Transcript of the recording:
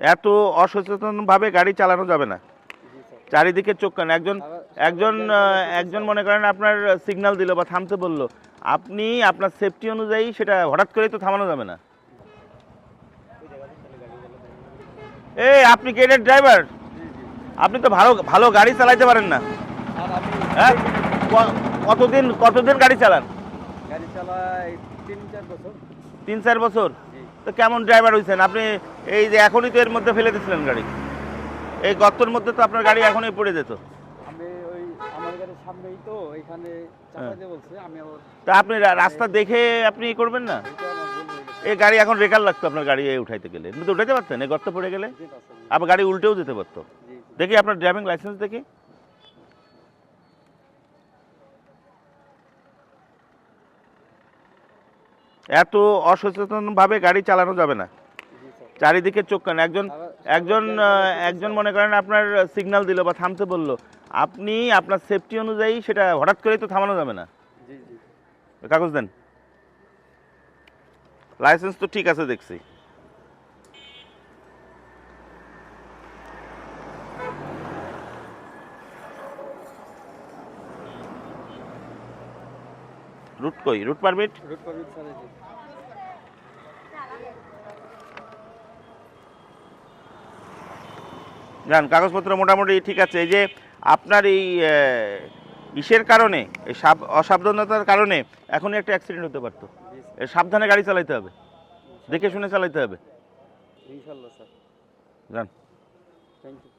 এত অসচেতনভাবে গাড়ি চালানো যাবে না। চারিদিকে চোখ কান। একজন একজন একজন মনে করেন আপনার সিগন্যাল দিল বা থামতে বলল। আপনি আপনার সেফটি অনুযায়ী সেটা হঠাৎ করেই তো থামানো যাবে না। এই আপনি কি এটার ড্রাইভার আপনি তো ভালো ভালো গাড়ি চালাইতে পারেন না। হ্যাঁ? কতদিন কতদিন গাড়ি চালান? গাড়ি চালাই তিন চার বছর। তিন চার বছর? তো কেমন ড্রাইভার হয়েছেন আপনি এই যে এখনই তো এর মধ্যে ফেলে দিয়েছিলেন গাড়ি। এই গর্তর মধ্যে তো আপনার গাড়ি এখনই পড়ে যেত। আমি ওই আমার গাড়ির সামনেই তো এখানে। বলছে আমি আবার তা আপনি রাস্তা দেখে আপনি করবেন না? এই গাড়ি এখন রেকার লাগতো আপনার গাড়ি এই উঠাইতে গেলে। তো উঠাইতে পারতেন এই গর্ত পড়ে গেলে? আবার গাড়ি উল্টেও যেতে পারতো। দেখি আপনার ড্রাইভিং লাইসেন্স দেখি। এত অসচেতনভাবে গাড়ি চালানো যাবে না। চারিদিকে চোখ কান। একজন একজন একজন মনে করেন আপনার সিগন্যাল দিল বা থামতে বলল আপনি আপনার সেফটি অনুযায়ী সেটা হঠাৎ করেই তো থামানো যাবে না। কাগজ দেন। লাইসেন্স তো ঠিক আছে দেখছি। রুট কই? Route permit route permit sir যান কাগজপত্র মোটামুটি ঠিক আছে। এই যে আপনার এই ইসের কারণে এই সাব অসাবধানতার কারণে এখনই একটা অ্যাক্সিডেন্ট হতে পারতো। সাবধানে গাড়ি চালাইতে হবে। দেখে শুনে চালাইতে হবে। ইনশাল্লাহ স্যার। জান। Thank you